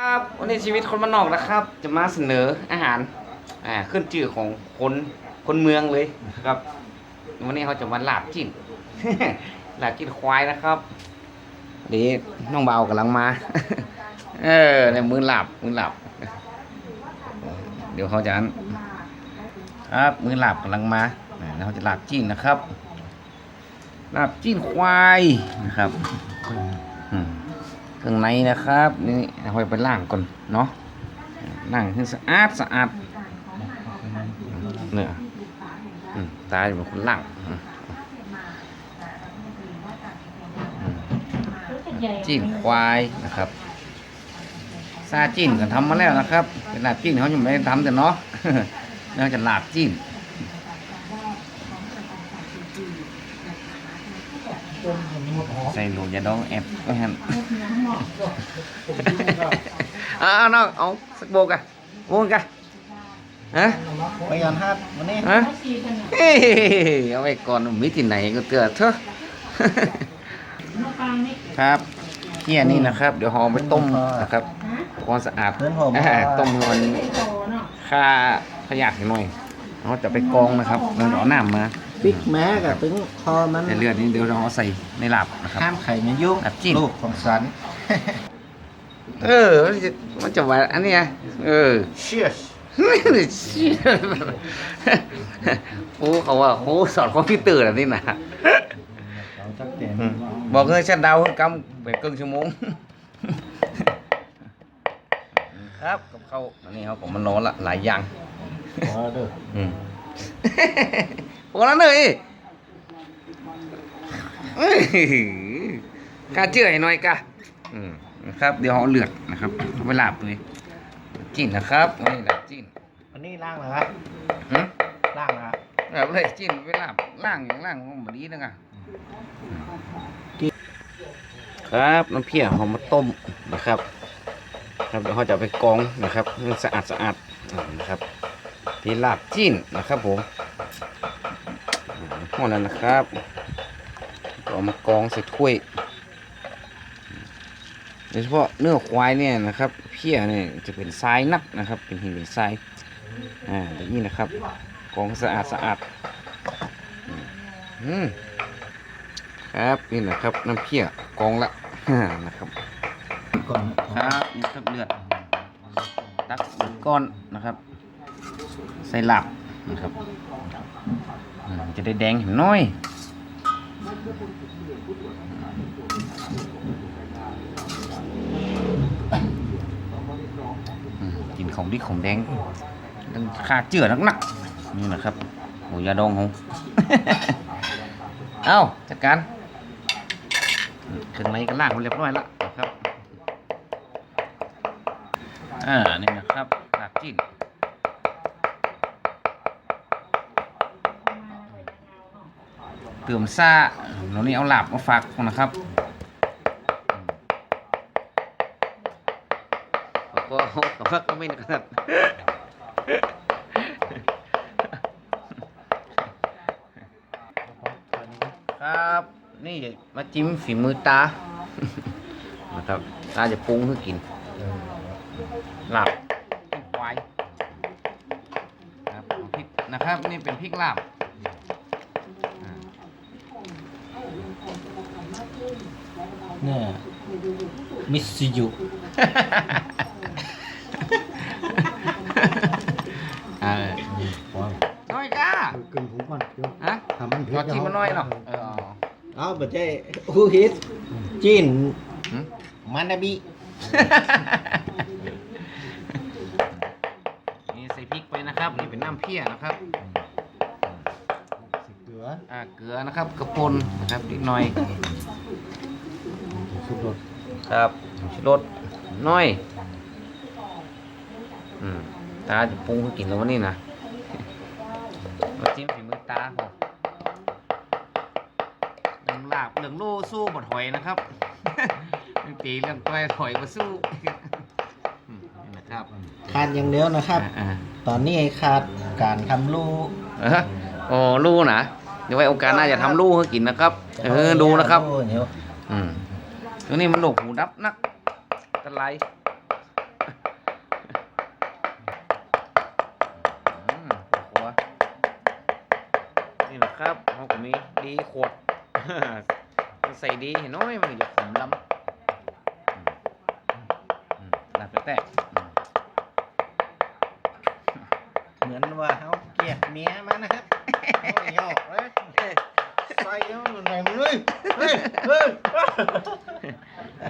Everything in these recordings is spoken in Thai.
ครับวันนี้ชีวิตคนมานนอกนะครับ จะมาเสนออาหารอ่าขึ้นชื่อของคนคนเมืองเลยนะครับ วันนี้เขาจะมาลาบจิ้น ลาบจิ้นควายนะครับนี่น้องเบากำลังมา เออเนี่ยมือหลับมือหลับ เดี๋ยวเขาจะอันครับมือหลับกำลังมาแล้วเขาจะลาบจิ้นนะครับลาบจิ้นควายนะครับ เครื่องในนะครับ นี่เราไปล่างก่อนเนาะล่างให้สะอาดสะอาดเนี่ยอืมตายเป็นคนล่างจิ้นควายนะครับซาจิ้นก็ทำมาแล้วนะครับเป็นลาบจิ้นเขายังไม่ได้ทำแต่เนาะเราจะลาบจิ้น ใส่หลูยาดองแอบไว้หันเอาเอาน้องเอาสักโบกอะโบกอะฮะไปกันครับวันนี้ฮะเฮ้ยเอาไว้ก่อนมีที่ไหนก็เตือเถอะครับเที่ยนี่นะครับ เดี๋ยวห่อไปต้มนะครับความสะอาดเพื่อนผมอ่าต้มให้มันค่าขยะให้หน่อยเราจะไปกองนะครับเราเอาน้ำมา บิ๊กแม็กอะถึงคอมันแต่เลือดนี่เดี๋ยวเราเอาใส่ในหลับนะครับห้ามไข่ไม่ยุ่งแบบจิ้มลูกของสัน เออ มันจะมันจะว่าอันเนี้ยเออเชียสโอ้เขาว่าโอ้สอนคอมพิวเตอร์แบบนี้นะเราจักเต็มบอกเลยฉันเดาวกำไปครึ่งชั่วโมงครับกับเขาวอันนี้เขาผมมันร้อนละหลายอย่างพอเด้ออืม โอ้แล้วเนยเอ้ยกล้าเชื่อให้หน่อยกะอืมนะครับเดี๋ยวเขาเลือดนะครับเอาไปลาบเลยจิ้นนะครับนี่ลาบจิ้นวันนี้ล่างเหรอครับหืมล่างเหรอครับแบบเลยจิ้นไปลาบล่างอย่างล่างของบดีนึงอะครับน้ำเพี้ยเขามาต้มนะครับ ครับเดี๋ยวเขาจะเอาไปกรองนะครับให้มันสะอาดสะอาดอ่านะครับที่ลาบจิ้นนะครับผม พวกนั้นนะครับก็เอามากรองใส่ถ้วยโดยเฉพาะเนื้อควายเนี่ยนะครับเพี้ยเนี่ยจะเป็นทรายนักนะครับ เป็นหินเป็นทรายอ่าแบบนี้นะครับกรองสะอาดสะอาดอืมครับนี่นะครับน้ำเพี้ยกรองละนะครับก่อนครับนี่ครับเลือดตักก้อนนะครับ ใส่หลับนะครับ จะได้แดงเห็นน้อยอืมกินของดีของแดงต้องค่าเจือนักๆนี่นะครับโอ้ยาดองของเอ้าจัดการเครื่องในก็ล่างมันเรียบร้อยแล้วนะครับอ่านี่นะครับลาบจิ้น เติมซ่าเรานี่เอาลาบมาฝากคนนะครับแล้วก็กับว่าก็ไม่ขนาดครับ นี่มาจิ้มฝีมือตานะครับตาจะปรุงให้กินลาบพริกควายครับพริกนะครับ นี่เป็นพริกลาบอ่า เนี่ยมิสซิยุเออน้อยก้ากินผมก่อนเดี๋ยวฮะทำมันรอจิ้มมาน้อยเนาะเออเอาบัดเจ้ฮูฮิตจีนหืมมันนาบินี่ใส่พริกไปนะครับ นี่เป็นน้ำเพี้ยนะครับสิเกลืออ่าเกลือนะครับ กระปุนนะครับนิดหน่อย สุดรสครับชูรสน้อยอืมตาจะปรุงให้กินแล้ววันนี้นะมาจิ้มฝีมือตาผมเรื่องลาบเรื่องลู่สู้บดหอยนะครับเรื่องตีเรื่องต้อยหอยมาสู้อืมนี่นะครับขาดอย่างเดียวนะครับอ่าตอนนี้ขาดการทำลูกๆเออโอ้ลู่นะเดี๋ยวไว้โอกาสหน้าจะทำลู่ให้กินนะครับ เออดูนะครับเดี๋ยวอืม ตัวนี้มันหลกหูดับนักตะไลนี่แหละครับเขาก็มีดีขวดใส่ดีเห็นน้อยมันจะขมลำหลับแต่เหมือนว่าเขาเกลียดเมียมันนะครับหยอกเลยใส่เขาหน่องเลยเฮ้ยเฮ้ย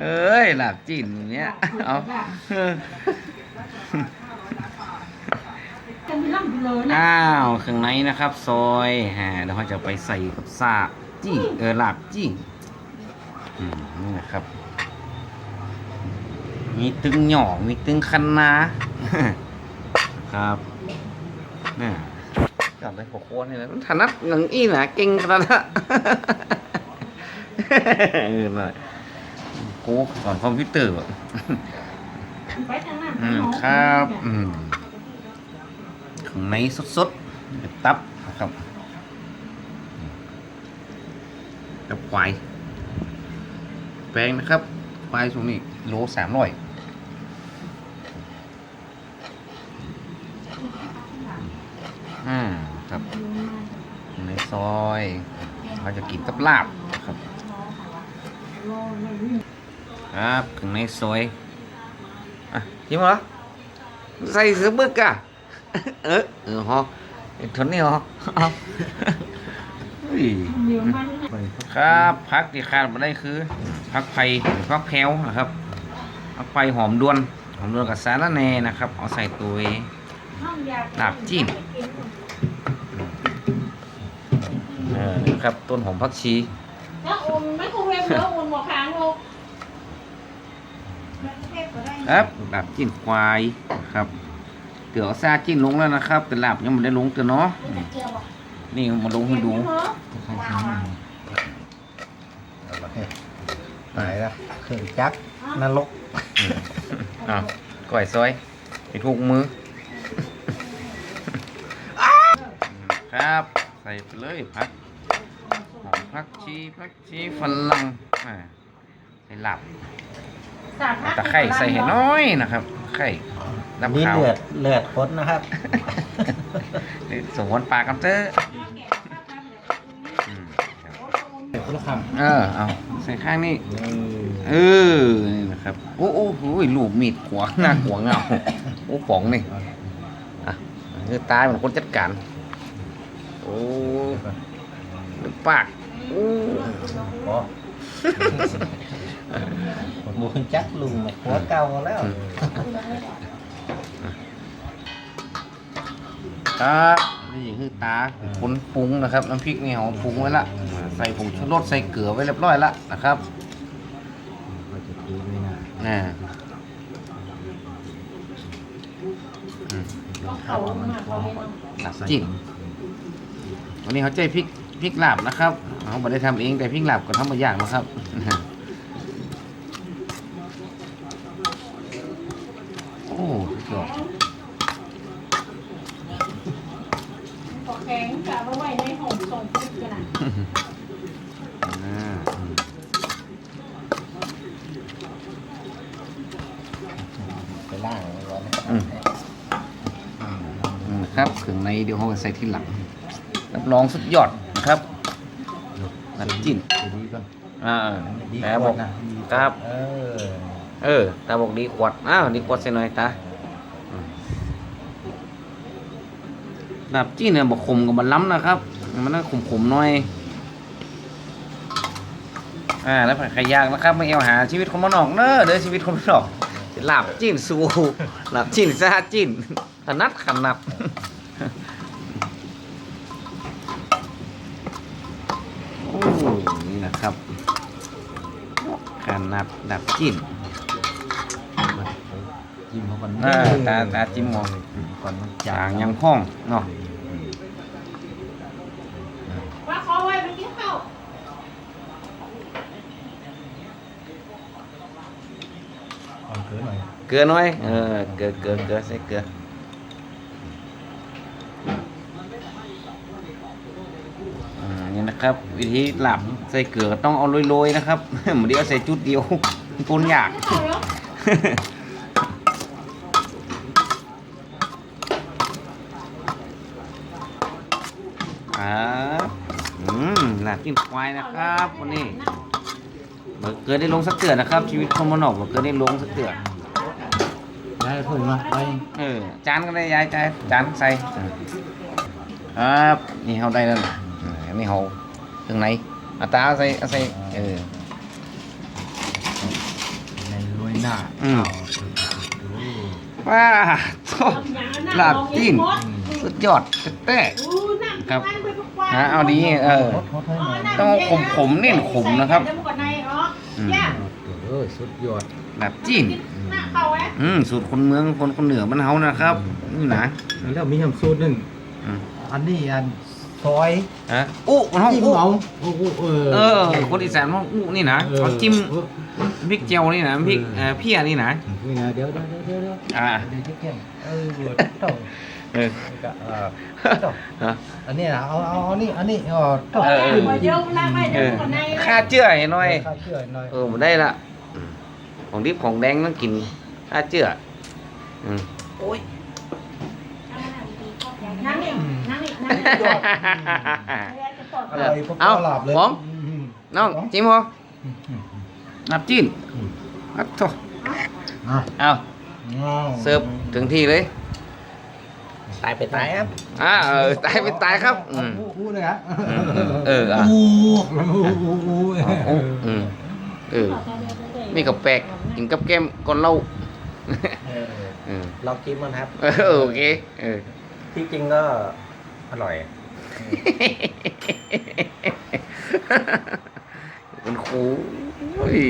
เอ้ยหลับจีนอย่างเนี้ยเอาจะมีล่ำไปเลยนะอ้าวเครื่องในนะครับซอยฮะเดี๋ยวเขาจะไปใส่กับซาจี้เออลาบจี้อืมนี่นะครับ มีตึงหย่อมีตึงคันนาครับนี่กลับไปหัวโคนนี่แหละถนัดหนังอี้นะเก่งขนาดนั้นเออหน่อย โค้สอนคอมพิวเตอร์แบบไปทางนั้นอืมครับ อืมข้างในสดๆเป็นตับนะครับกับควายแปลงนะครับควายช่วงนี้โลสามร้อยอืมครับในซอยเขาจะกินกับลาบครับ ครับข้างในซอยอะจริงเหรอใส่เสื้อบึกอะเออเออฮะทนนี่เหรอเอาเฮ้ยเดี๋ยวมันครับพักที่ขาดมาได้คือพักไผ่หรือพักแพรวนะครับพักไผ่หอมด้วนหอมด้วนกับสาระแหน่นะครับ เอาใส่ตัวเองลาบจิ้มเออนี่ครับต้นหอมผักชีแล้วอุ่นไม่คงเวฟแล้วอุ่นหัวค้างลูก ครับลาบจิ้นควายครับเดี๋ยวเอาซาจิ้นลงแล้วนะครับ แต่ลาบยังไม่ได้ลงเตือเนาะนี่นี่มาลงให้ดูเอาละเฮ้ยตายแล้วเครื่องจักรนรกอ้าวก้อยซอยไปทุกมือ ครับ ใส่ไปเลยพักหอมพักชีพักชีฝรั่งอ่าใส่หลับ ตะไคร้ใส่ให้น้อยนะครับไข่ดำนี่ขาวเลือดเลือดคนนะครับสมวนปลากกันเตอร์อืมครับเดี๋ยวคนละคเออเอาใส่ข้างนี้ำนี่เออ นี่นะครับ โอ้โอ้โหลูกมีดหัวหน้าหัวเงาโอ้ป๋องนี่ อะคือตายเหมือนคนจัดการ โอ้ดูปากโอ้โอ้ ผมบูนจักรลุงเนี่ยหัวเก่าแล้ว ครับนี่คือตาคนปรุงนะครับน้ำพริกนี่เขาปรุงไว้ละใส่ผงชูรสใส่เกลือไว้เรียบร้อยละนะครับก็จะดีไม่นานน่อืมข้าวมันพอหลับจิ้มวันนี้เขาใจพริกพริกลาบนะครับเขาไม่ได้ทำเองแต่พริกลาบก็ทำมาอย่างนะครับ โอ้สุดยอด ขอแข็งจะเอาไว้ในห่มส่งพุทธกันนะ อ่า ไปล่างไว้ก่อนนะอืม อืมครับเครื่องในเดี๋ยวเขาจะใส่ที่หลังรับรองสุดยอดนะครับน้ำจิ้มดูดีก่อนอ่าดีแต่กบอว่ากนะดีกว่าครับ เออเออตาบอกดีขวดอ้าวดีขวดใส่หน่อยตาอืมน้ำจิ้มเนี่ยบอกขมกับมันล้ำนะครับ มันต้องขมๆหน่อย อ่าแล้วผักไข่ยากนะครับไม่เอาหาชีวิตคนมานอกเนอะเด้อชีวิตคนมานอก หลับจิ้นสูหลับจิ้นซาจิ้นถนัดขนัดโอ้นี่นะครับขนาดดับจิ้นจิ้มเขาก่อนเออตาตาจิ้มมองก่อนมันจางยังพ่องเนาะ ว่าขอไว้ไปกินข้าว เอาเกลือหน่อย เก ลือหน่อยเออเกลือเกลือเกลือใส่เกลือนี่นะครับ วิธีหลับใส่เกลือต้องเอาโรยๆนะครับเหมือนเดียวใส่จุดเดียวปุนยากเอาแล้วครับจิ้นควายนะครับวันนี้เบอร์เกิดได้ลงสักเตือนนะครับ ชีวิตคนมานอกเบอร์เกิดได้ลงสักเตือน ได้เพิ่นมาไปเออจานก็ได้ยายจานจานใส่ครับนี่เขาได้แล้วนะอ่าอันนี้เขาเครื่องในเอาตาเอาใส่เอาใส่เออในรวยหน้าอืมโอ้ว้าโถ่ลาบจิ้นสุดยอดแต้ครับฮะเอาดีเออโหโหให้หน่อยต้องขมขมๆเน้นขมนะครับอืมเออสุดยอดลาบจิ้นหน้าเขาแอ๊ะอืมสูตรคนเมืองคนคนเหนือมันเฮานะครับนี่นะแล้วมีน้ำสูตรหนึงอืมอันนี้อันซอยฮะอู้มันเฮาจิ้มอู้เอาโอ้โหเออเออคนอีสานมันอู้นี่นะเขาจิ้มเออพริกเจียวนี่นะพริกเอ่อเพี้ยนี่นะนี่นะเดี๋ยวเดี๋ยวเดี๋ยวเดี๋ยวอ่าเดี๋ยวจะเก็บเออเดี๋ยวเต่าเออก็เออเต่าฮะอันนี้นะเอาเอาเอานี่อันนี้เออเต่าเออเออเดี๋ยวหน้าไม่เอเดี๋ยวอคนในค่าเจื้อให้หน่อยข้าวเชื่อหน่อยเออมาได้ละอืมของดิบของแดงต้องกิน ค่าเจื้ออืมนั่งนี่นั่งนี่นั่งนี่อร่อยพวกเอาหลาบเลยผมมน้องจิ้มพออืมอืมนับจิ้นอืมอัดโถอะเอาเอาเสิร์ฟถึงที่เลย ตายไปตายครับอ่าเออตายเป็นตายครับอืมอู้อู้เลยฮะอืมเอออะอู้อู้อู้อู้เอาอืมเออนี่กับแปลกกินกับแก้มก่อนเหล่าเออเออ ลองชิมมันครับเออโอเคเออที่จริงก็อร่อยเป็นครูโอ้ย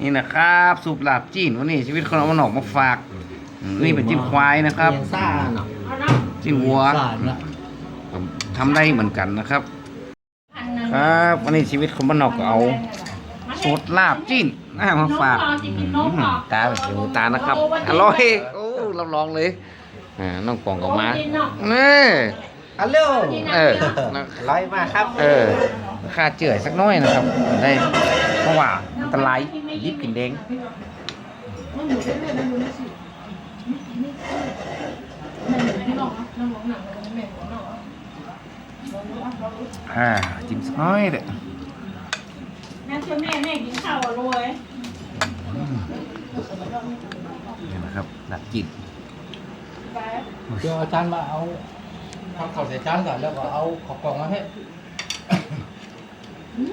นี่นะครับ สูบลาบจีนวันนี้ชีวิตคนเอามันออกมาฝากอืมนี่เป็นจิ้นควายนะครับเมียงซ่าเนาะจิ้นวัวซ่าเนาะผมทำได้เหมือนกันนะครับ ครับวันนี้ชีวิตคนบ้านนอกก็เอา สูตรลาบจีนอ่ามาฝากอืมตาเป็นหูตานะครับอร่อยโอ้รับรองเลยอ่าน้องปองก็มานี่ฮัลโหลเออนะร้อยมากครับ เออค่าเจื่อยสักหน้อยนะครับได้เพราะว่าอันตรายยิบกินเด้งอ่าจิ้มสักหน้อยเด้อ นั่นคือแม่แม่กินข้าวอะรวยนี่นะครับหลักจิตเดี๋ยวอาจารย์มาเอาทำข้าวใส่จานก่อนแล้วก็เอาขอบกล่องมาให้อื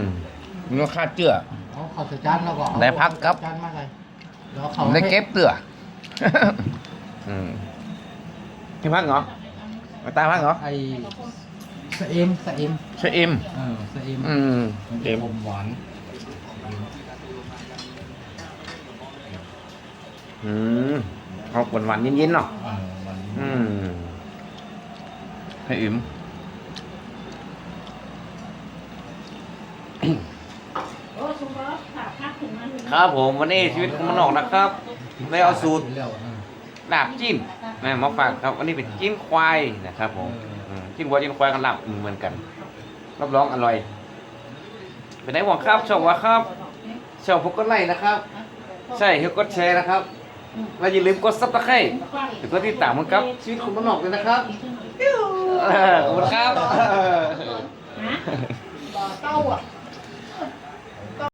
มมีค่าเจื่อเอาข้าวใส่จานแล้วก็เอาได้พักครับ จานมาเลยแล้วเอาข้าวได้ให้เก็บเตือ อืมที่พักเหรอมาตาพักเหรอ ไอ้ สะเอ็มสะเอ็มใช่เอ็ม เออสะเอ็มอืมมันเอ็จะมอมหวาน อืมเขาหวานหวานๆเย็นๆเนาะเออหวานอืมให้อิ่ม โอ้ซุปเปอร์ขาพักถึงมันครับผมวันนี้ชีวิตของมันออกนะครับได้เอาสูตรแล้วเออลาบจิ้นนะมาฝากครับวันนี้เป็นจิ้นควายนะครับผมเอออืม จิ้นวัวจิ้นควายกันลาบเหมือนกันรับรองอร่อยเป็นไหนหวังครับชอบวะครับชอบพวกก็ไล่นะครับ ใช่เฮ้ยกดแชร์นะครับแล้วอย่าลืมกดซับสไครต์หรือกดติดตามมันครับชีวิตของมันออกเลยนะครับเออขอบคุณครับฮะบ่อเต้าอะ